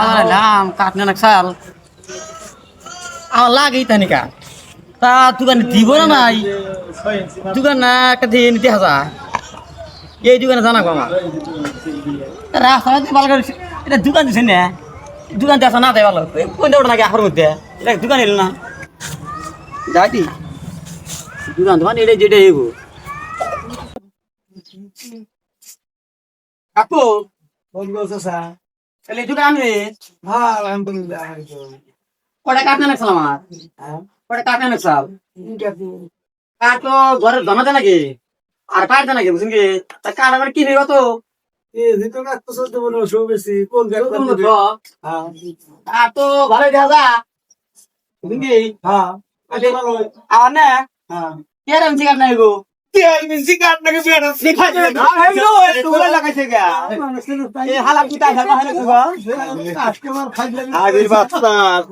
আলাম কাটনে না সাল আমার লাগেই তানি কা তা দোকানে দিব না নাই? দোকান না একটা দিয়ে নিতে হাজা। এই দোকানে জানা গো আমার। রাস্তা ভালো করে এটা দোকান দিছে না? দোকান দেখা না দেয় ভালো কোন দেওয়া নাকি আখর মধ্যে? এটা দোকান এলো না। যাইটি দোকান দোকান এটা যেটা এগো কাকু তাহলে দোকান রে কটা কাটনে নাকসাল আমার? কটা কাটনে নাকসাল কাঠ তো ঘরে জমাতে নাকি? আর পাড়তে নাকি? বুঝুন কি? তা কাঠ কিনে তো? আর তো ভালো দেখা যা বুঝুন কি? আর না কেরম চিকার নাই গো? পিতা খাবা হালা খাবা আবির বাচ্চা।